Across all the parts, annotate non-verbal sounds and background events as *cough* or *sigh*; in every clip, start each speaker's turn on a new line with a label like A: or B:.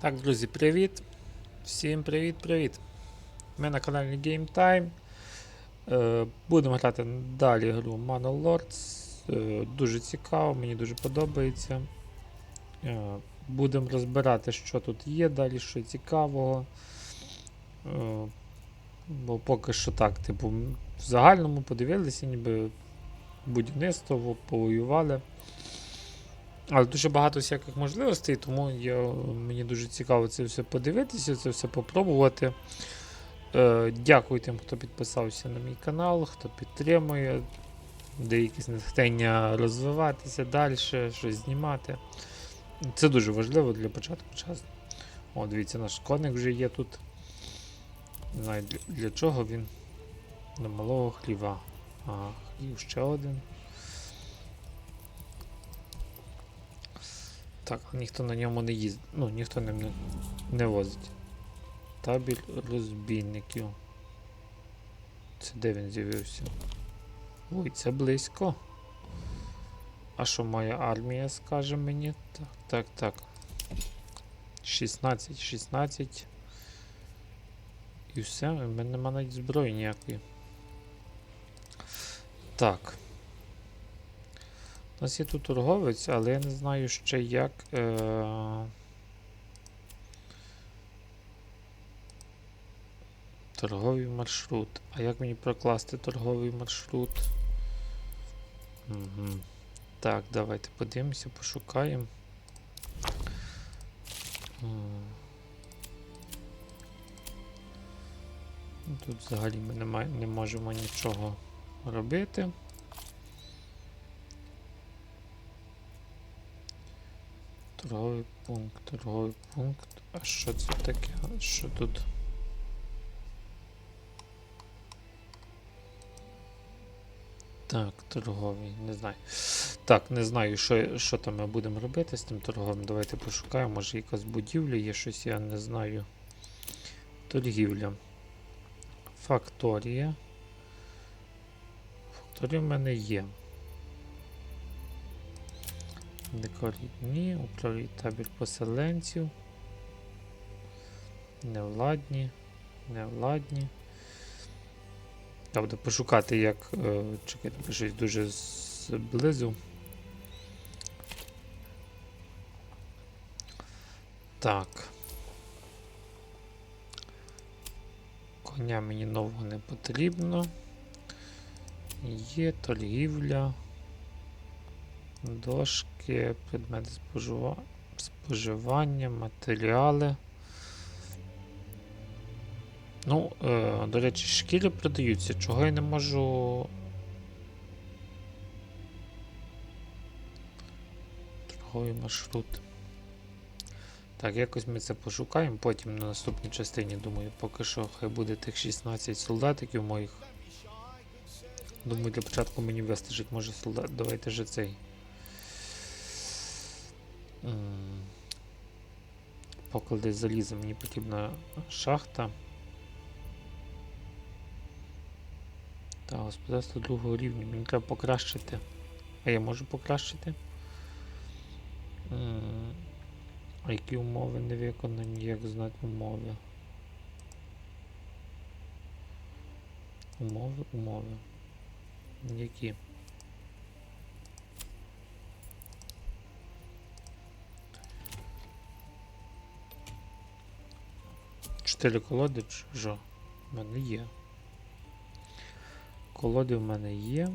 A: Так, друзі, привіт! Всім привіт-привіт! Ми на каналі Game Time. Е, будемо грати далі гру Manor Lords. Е, дуже цікаво, мені дуже подобається. Е, будемо розбирати, що тут є далі, що цікавого. Бо поки що так, типу, в загальному подивилися, ніби будівництво повоювали. Але дуже багато всяких можливостей, тому я, мені дуже цікаво це все подивитися, це все попробувати. Е, дякую тим, хто підписався на мій канал, хто підтримує, де якісь натхнення розвиватися далі, щось знімати. Це дуже важливо для початку часу. О, дивіться, наш коник вже є тут. Не знаю для, для чого він. До малого хліва. Ага, хлів ще один. Так, ніхто на ньому не їздить. Ну, ніхто ним не, не возить. Табіль розбійників. Це де він з'явився? Ой, це близько. А що моя армія скаже мені? Так, так, так. 16, 16. І все, в мене нема навіть зброї ніякої. Так. У нас є тут торговець, але я не знаю ще як. Е... Торговий маршрут. А як мені прокласти торговий маршрут? Угу. Так, давайте подивимося, пошукаємо. Тут взагалі ми не, не можемо нічого робити. Торговий пункт, торговий пункт. А що це таке? Що тут? Так, торговий, не знаю. Так, не знаю, що, що там ми будемо робити з тим торговим. Давайте пошукаємо, може якась будівля є щось, я не знаю. Торгівля. Факторія. Факторія в мене є. Декорітні, управління табір поселенців. Невладні. Невладні. Треба пошукати, як. Е, чекайте, бо щось дуже зблизу. Так. Коня мені нового не потрібно. Є торгівля. Дошки, предмети спожива... споживання, матеріали. Ну, е, до речі, шкіри продаються. Чого я не можу. Торговий маршрут. Так, якось ми це пошукаємо, потім на наступній частині, думаю, поки що хай буде тих 16 солдатиків моїх. Думаю, для початку мені вистачить, може солдат. Давайте же цей. Поклади заліза, мені потрібна шахта. Та господарство другого рівня. Мені треба покращити. А я можу покращити? А які умови не виконані, як знати умови? Умови, умови. Які? Чотири колоди чи що? В мене є. Колоди в мене є.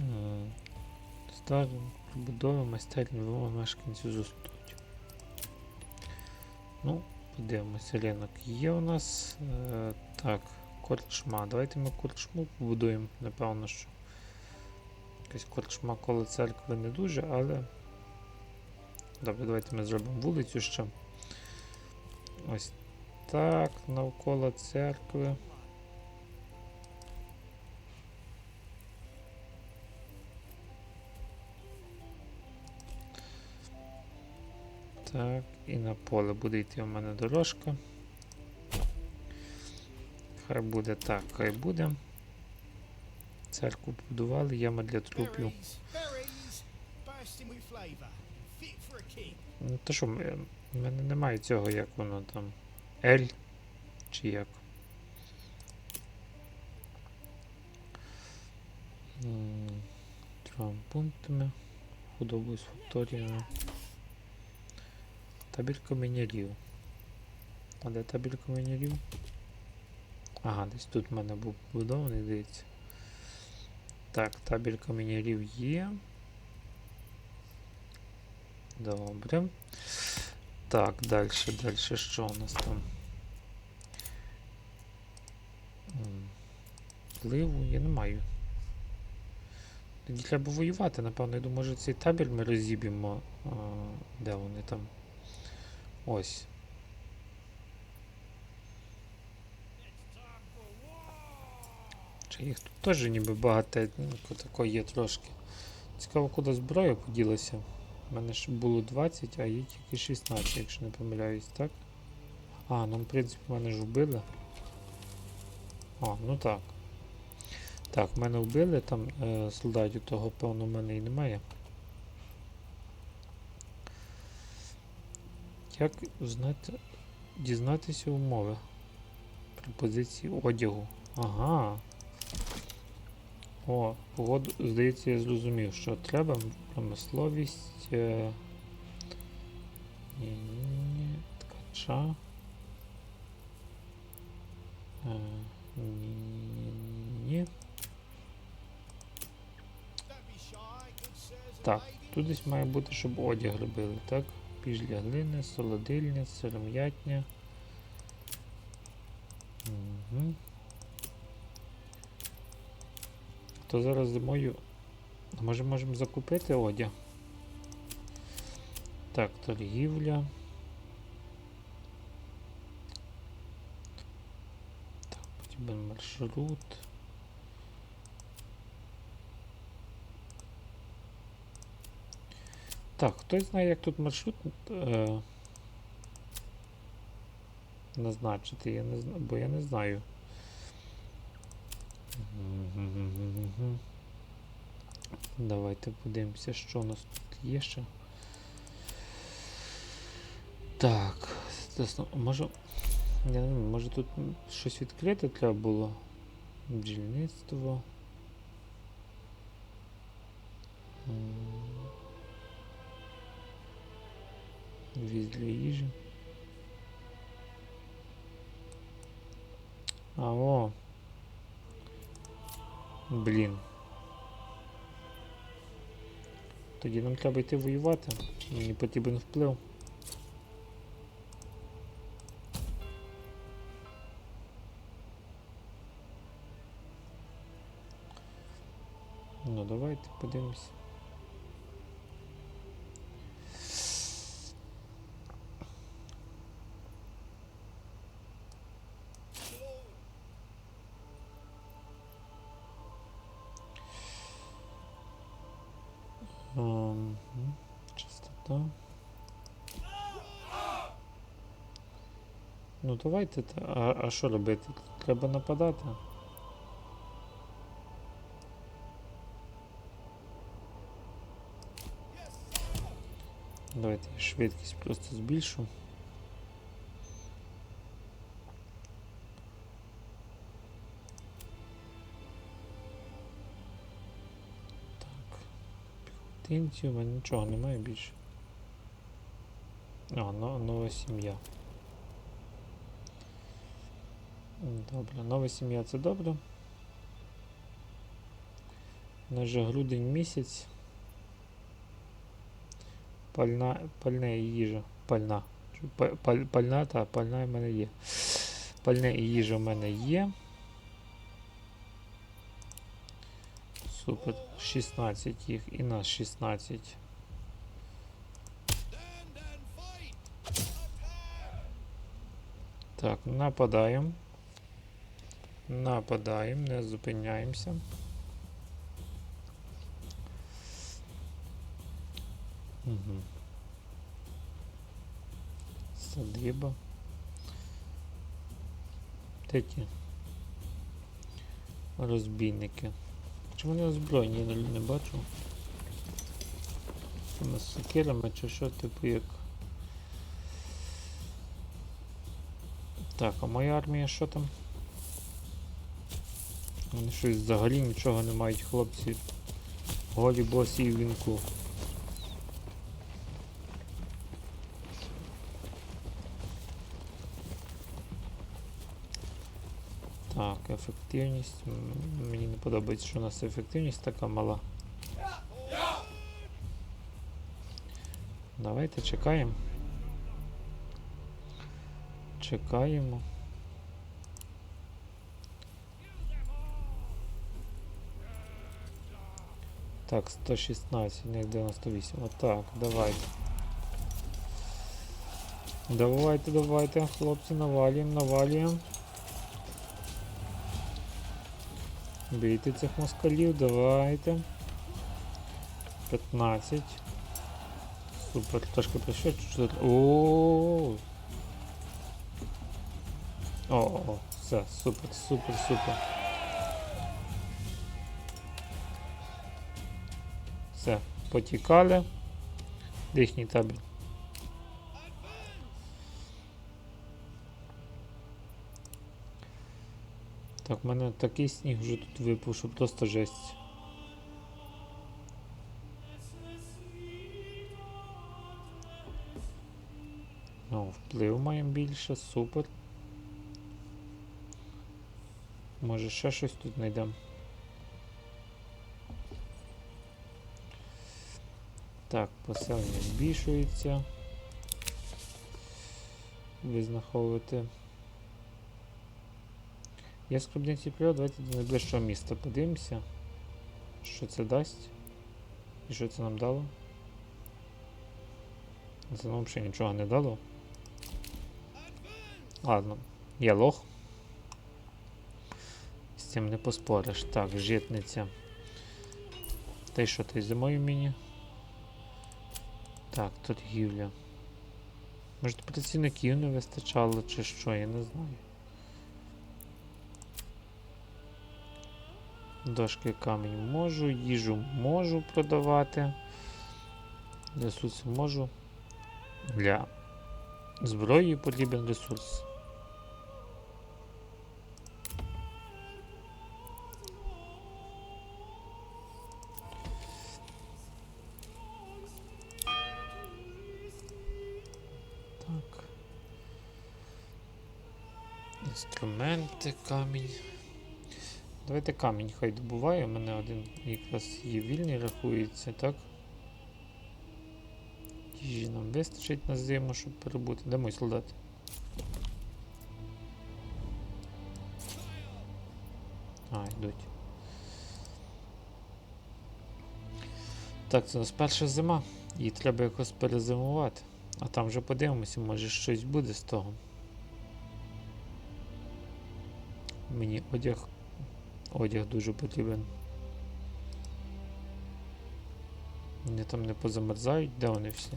A: М, Старі побудови майстерні вимоги мешканців зростуть. Ну, подивимося, ринок є у нас. Е, так, корчма. Давайте ми корчму побудуємо, напевно, що. Якась корчма коло церкви не дуже, але. Добре, давайте ми зробимо вулицю ще. Ось так, навколо церкви. Так, і на поле буде йти у мене дорожка. Хай буде так, хай буде. Церкву побудували, яма для трупів. Ну, то що, в мене немає цього, як воно там. L чи як. М, Трьом пунктами. Худобу з факторіями. Табель каменярів. А де табель каменярів? Ага, десь тут в мене був будований, здається. Так, табель каменярів є. Добре. Так, далі, далі, що у нас там? Впливу я не маю. Тоді треба воювати, напевно. Я думаю, може цей табель ми розіб'ємо. Де вони там? Ось. Чи їх тут теж ніби багатенько тако є трошки. Цікаво, куди зброя поділася. У мене ж було 20, а є тільки 16, якщо не помиляюсь, так? А, ну в принципі мене ж вбили. А, ну так. Так, мене вбили, там е, солдатів того, певно, в мене і немає. Як знати, дізнатися умови? Пропозиції одягу. Ага. О, погоду, здається, я зрозумів, що треба промисловість. Е... Ні-ні-ні, ткача. Е... Ні-ні-ні.
B: Don't be shy, good sirs and
A: Так, тут десь має бути, щоб одяг робили, так? Піч для глини, солодильня, сиром'ятня. Угу. То зараз зимою. Може можемо закупити одяг? Так, торгівля. Так, потрібен маршрут. Так, хтось знає, як тут маршрут е, назначити, я не знаю, бо я не знаю. Давайте подивимося, що у нас тут є ще. Так, може. Я не знаю, може тут щось відкрити треба було? Бджільництво. Віз для їжі. А о. Блін. Тоді нам треба йти воювати. Мені потрібен вплив. Ну давайте подивимось. Ну давайте. А, а що робити? Треба нападати. Давайте я швидкість просто збільшу. Так. Піхотинців, а нічого немає більше. А, но, нова сім'я. Добре, нова сім'я це добре. У нас же грудень місяць. Пальна, пальне і їжа. Пальна. Паль- Пальна, та пальна в мене є. Пальне і їжа в мене є. Супер. 16 їх і нас 16.
B: Stand and fight. Attack.
A: Так, нападаємо. Нападаємо, не зупиняємося. Угу. Садиба. Де? Розбійники. Чому вони озброєні? Я не, бачу. цими сокирами чи що, типу як. Так, а моя армія що там? Вони щось взагалі нічого не мають, хлопці. Голі босі і вінку. Так, ефективність. Мені не подобається, що у нас ефективність така мала. Давайте чекаємо. Чекаємо. Так, 116, у них 98. Отак, давайте. Давайте, давайте, хлопці, навалюємо, навалюємо. Бійте цих москалів, давайте. 15. Супер, трошки прийшов, чуть. О, о, все, супер, супер, супер. Все, потікали. Їхній табір? Так, в мене такий сніг вже тут випав, що просто жесть. Ну, вплив маємо більше, супер. Може ще щось тут знайдемо. Так, поселення збільшується. Визнаховувати. Є скарбниці природи, давайте до найближчого міста подивимося. Що це дасть? І що це нам дало? Це нам ще нічого не дало. Ладно, я лох. З цим не поспориш. Так, житниця. Та й що ти зимою мені? Так, торгівля. Може працівників не вистачало чи що, я не знаю. Дошки камінь можу, їжу можу продавати. Ресурси можу. Для зброї потрібен ресурс. Інструменти, камінь. Давайте камінь хай добуває. У мене один якраз є вільний рахується, так? Їжі нам вистачить на зиму, щоб перебути. Де мої солдати? А, йдуть. Так, це у нас перша зима. Її треба якось перезимувати. А там вже подивимося, може щось буде з того. Мені одяг. Одяг дуже потрібен. Вони там не позамерзають, де вони всі?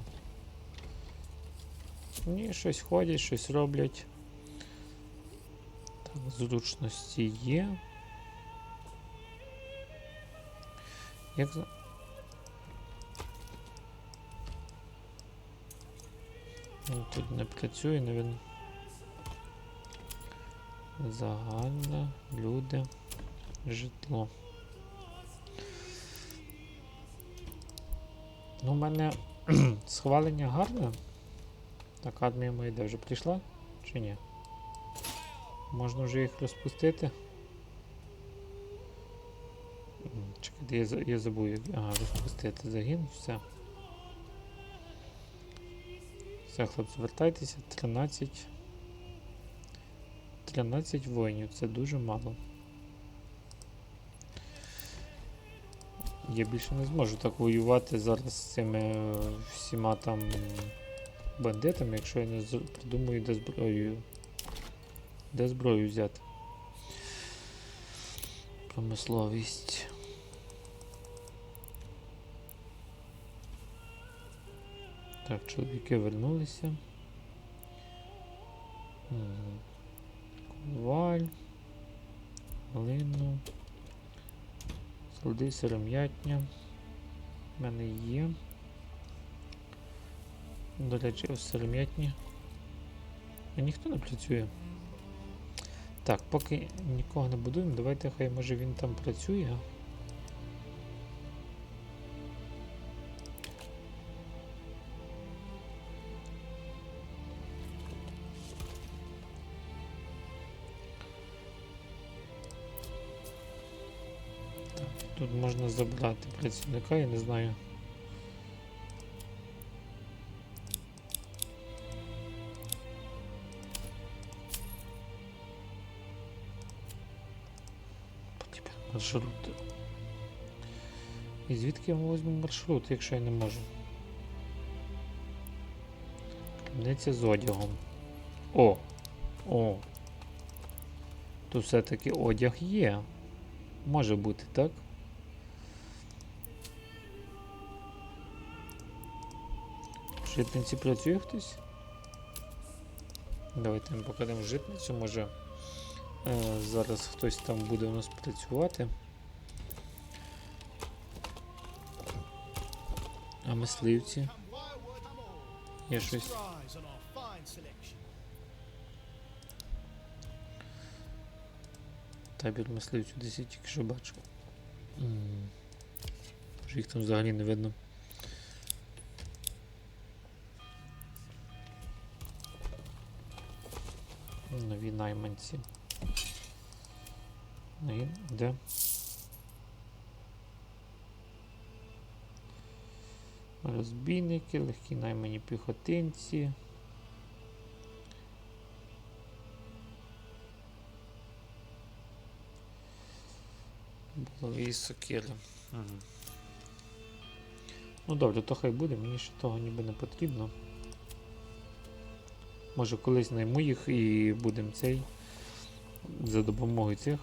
A: Ні, щось ходять, щось роблять. Так, зручності є. Як за... Ну, Тут не працює, не він. Загальне, люди, житло. Ну, у мене *clears throat* схвалення гарне. Так, армія моя де вже прийшла? Чи ні? Можна вже їх розпустити. Чекайте, я, я забув. Ага, розпустити загін, все. Все, хлопці, звертайтеся. 13. 13 воїнів, це дуже мало. Я більше не зможу так воювати зараз з цими е, всіма там бандитами, якщо я не придумаю, де зброю. Де зброю взяти. Промисловість. Так, чоловіки вернулися. Мгм. Коваль. Глину. Склади сиром'ятня. У мене є. До речі, ось сиром'ятні. А ніхто не працює. Так, поки нікого не будуємо, давайте хай може він там працює. Можна забрати працівника, я не знаю. Потрібен маршрут. І звідки я візьму маршрут, якщо я не можу? Крамниця з одягом. О! О! Тут все-таки одяг є. Може бути, так? В житниці працює хтось? Давайте ми покладемо житницю, може е, зараз хтось там буде у нас працювати. А мисливці є щось. Табір мисливців десь я тільки що бачив. Може їх там взагалі не видно. Нові найманці. Ну і де? Розбійники, легкі наймані піхотинці. Булаві і сокири. Угу. Ну добре, то хай буде, мені ще того ніби не потрібно. Може колись найму їх і будемо цей за допомогою цих.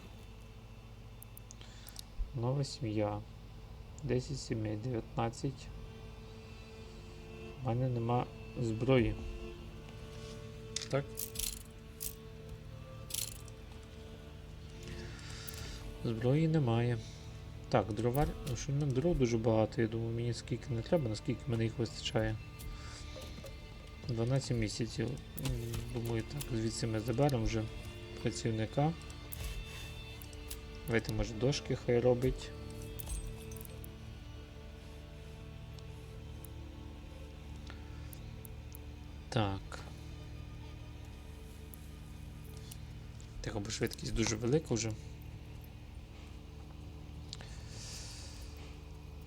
A: Нова сім'я. 10 сімей, 19. У мене нема зброї. Так? Зброї немає. Так, дровар. Що нам дров дуже багато. Я думаю, мені скільки не треба, наскільки мене їх вистачає. 12 місяців. Думаю, так, звідси ми заберемо вже працівника. Давайте, може, дошки хай робить. Так. Тихо, бо швидкість дуже велика вже.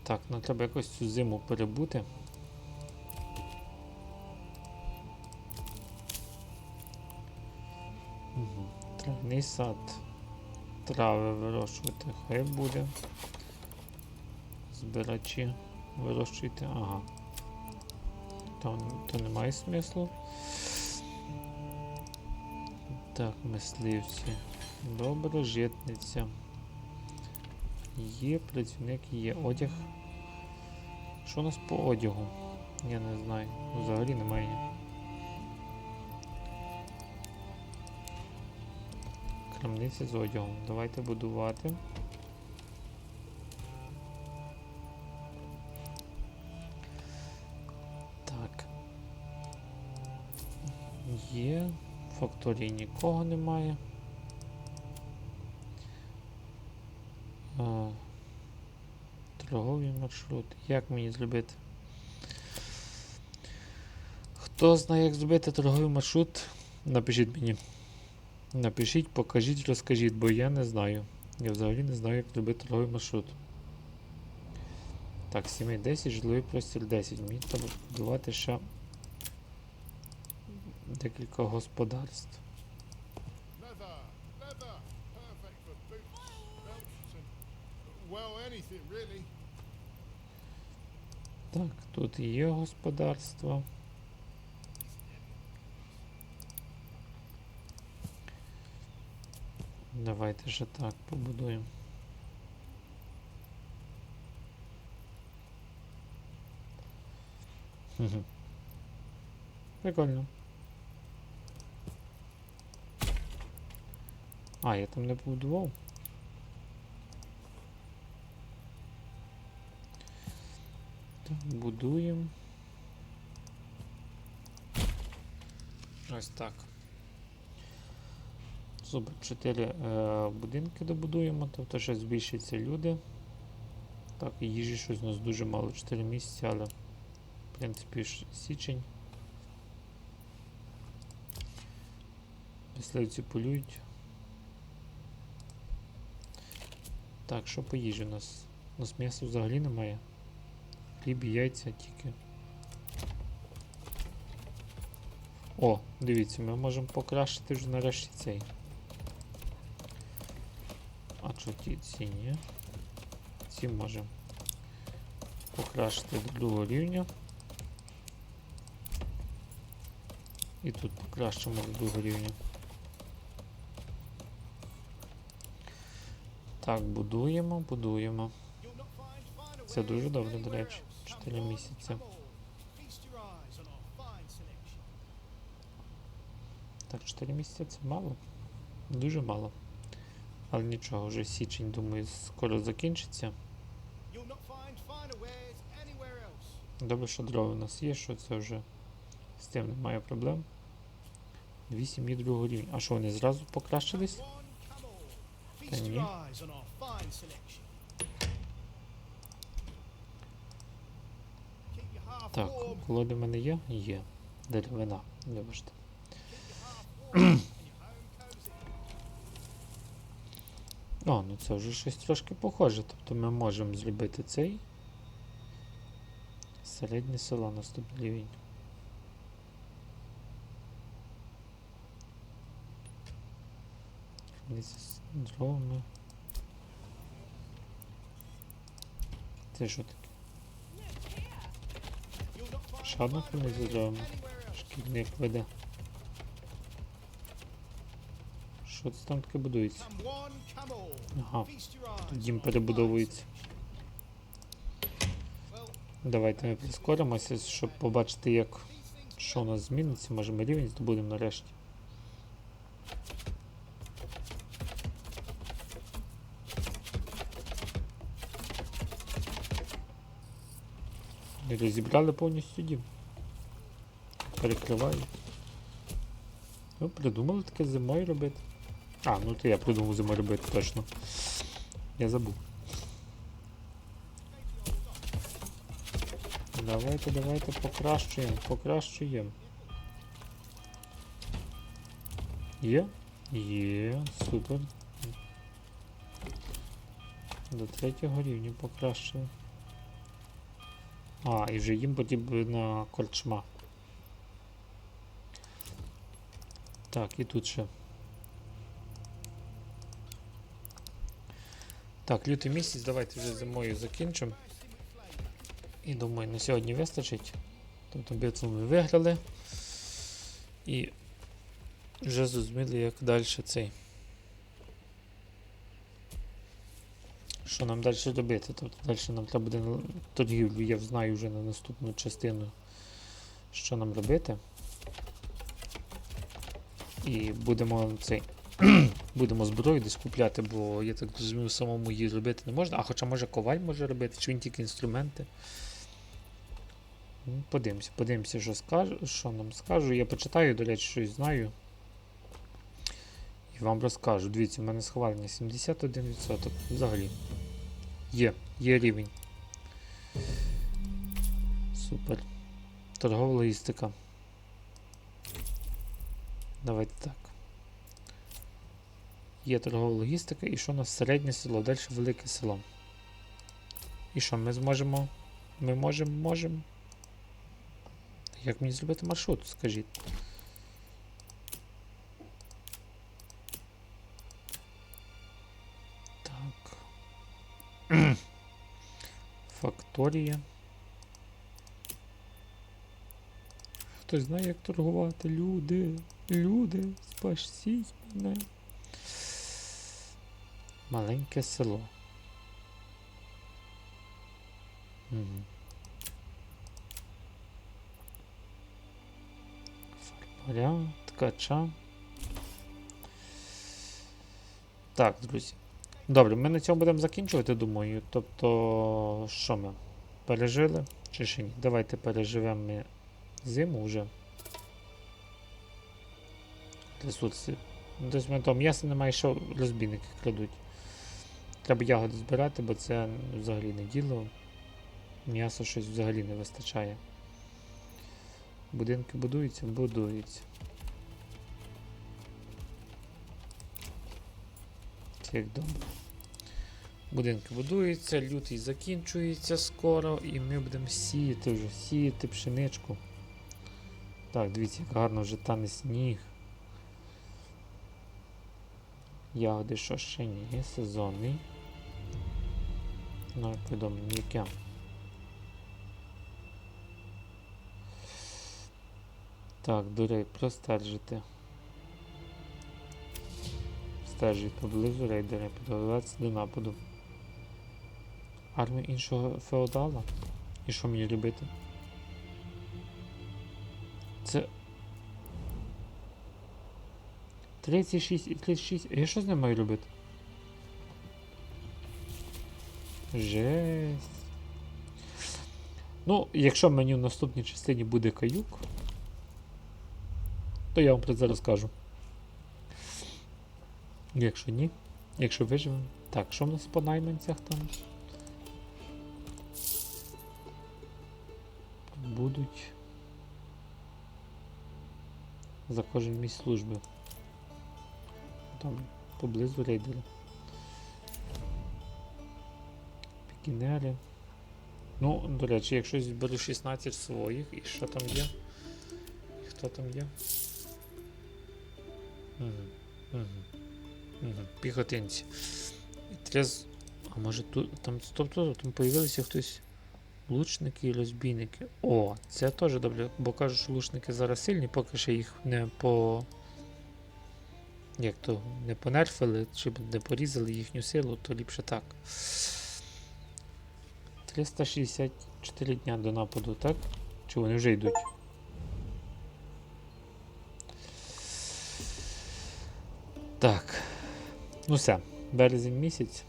A: Так, нам треба якось цю зиму перебути. Травний сад. Трави вирощувати хай буде. Збирачі вирощуйте. Ага. То, то немає смислу. Так, мисливці. Добре, житниця. Є працівник, є одяг. Що у нас по одягу? Я не знаю. Взагалі немає. Крамниця з одягом. Давайте будувати. Так. Є. Факторії нікого немає. Торговий маршрут. Як мені зробити? Хто знає, як зробити торговий маршрут? Напишіть мені. Напишіть, покажіть, розкажіть, бо я не знаю. Я взагалі не знаю, як зробити торговий маршрут. Так, сімей 10, житловий простір 10. Мені треба будувати ще декілька господарств. Так, тут є господарство. Давайте ще так побудуємо. Прикольно. А, я там не побудував. Так, будуємо. Ось так. Супер, 4 е, будинки добудуємо, тобто ще збільшаться люди. Так, і їжі щось у нас дуже мало, 4 місяці, але в принципі ж січень. Мисливці полюють. Так, що по їжі у нас? У нас м'яса взагалі немає. Хліб яйця тільки. О, дивіться, ми можемо покращити вже нарешті цей. А що ті ці ні? Ці можемо покращити до другого рівня. І тут покращимо до другого рівня. Так, будуємо, будуємо. Це дуже добре, до речі.
B: else.
A: 4 місяці. Так, 4 місяці це мало. Дуже мало. Але нічого, вже січень, думаю, скоро закінчиться. Добре, що дрова у нас є, що це вже з тим немає проблем. Дві сім'ї другого рівня. А що вони зразу покращились? Та ні. Так, колоди в мене є? Є. Деревина, вибачте. *clears throat* О, ну це вже щось трошки похоже. Тобто ми можемо зробити цей. Середнє село наступний рівень. Дровами. Це що таке? Криниця з дровами.
B: anywhere
A: веде. Що це там таке будується? Ага, дім перебудовується. Давайте ми прискоримося, щоб побачити, як що у нас зміниться. Може ми рівень здобудемо нарешті. І Розібрали повністю дім. Перекриваю. Ну, придумали таке зимою робити. А, ну то я придумав зимою робити точно. Я забув. Давайте, давайте покращуємо, покращуємо. Є? Є, супер. До третього рівня покращили. А, і вже їм потрібна корчма. Так, і тут ще. Так, лютий місяць, давайте вже зимою закінчимо. І думаю, на сьогодні вистачить. Тобто битву ми виграли. І вже зрозуміли, як далі цей. Що нам далі робити? Тобто далі нам треба буде торгівлю, я знаю вже на наступну частину, що нам робити. І будемо цей. *clears throat* Будемо зброю десь купляти, бо я так розумію, самому її робити не можна. А хоча може коваль може робити, чи він тільки інструменти. Ну, Подивимося, подивимося, що, що нам скажу. Я почитаю, до речі, щось знаю. І вам розкажу. Дивіться, в мене схвалення 71%. Взагалі. Є, є рівень. Супер. Торгова логістика. Давайте так. Є торгова логістика, і що у нас середнє село, далі велике село. І що ми зможемо? Ми можемо, можемо. Як мені зробити маршрут, скажіть? Так. *clears throat* Факторія. Хтось знає, як торгувати? Люди. Люди, спасіть мене. Маленьке село. Угу. Фарбаря, ткача. Так, друзі. Добре, ми на цьому будемо закінчувати, думаю. Тобто, що ми? Пережили? Чи ще ні? Давайте переживемо ми зиму вже. ресурси. Тобто мене там м'яса немає, що розбійники крадуть. Треба ягоди збирати, бо це взагалі не діло. М'яса щось взагалі не вистачає. Будинки будуються, будуються. Це як добре. Будинки будуються, лютий закінчується скоро, і ми будемо сіяти вже, сіяти пшеничку. Так, дивіться, як гарно вже тане сніг. Ягоди що ще ні, сезонний. Ну, повідомлення яке. Так, дурей, простежити. Стежить поблизу рейдери, підготуватися до нападу. Армію іншого феодала? І що мені робити? Це. 36 і 36. Я що з ним маю робити? Жесть. Ну, якщо мені в наступній частині буде каюк, то я вам про це розкажу. Якщо ні, якщо виживемо. Так, що в нас по найманцях там? Будуть. За кожен місць служби. Там поблизу рейдери. Пікінери. Ну, до речі, якщо зберу 16 своїх, і що там є? І хто там є? Піхотинці. І трез... А може тут. Там тобто там появилися хтось. Лучники і розбійники. О, це теж добре, бо кажуть, що лучники зараз сильні, поки ще їх не по. Як то не понерфили, чи не порізали їхню силу, то ліпше так. 364 дня до нападу, так? Чи вони вже йдуть? Так. Ну все, березень місяць.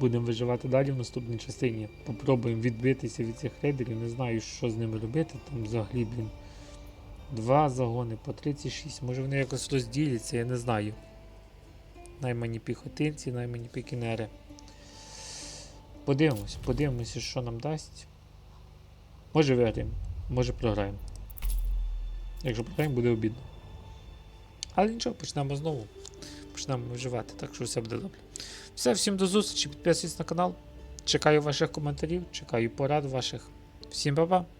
A: Будемо виживати далі в наступній частині. Попробуємо відбитися від цих рейдерів. Не знаю, що з ними робити. Там взагалі, блін. Два загони по 36. Може вони якось розділяться, я не знаю. Наймані піхотинці, наймані пікінери. Подивимось, подивимося, що нам дасть. Може виграємо, може програємо. Якщо програємо, буде обідно. Але нічого, почнемо знову. Почнемо виживати, так що все буде добре. Все, всім до зустрічі, підписуйтесь на канал. Чекаю ваших коментарів, чекаю порад ваших. Всім па-па!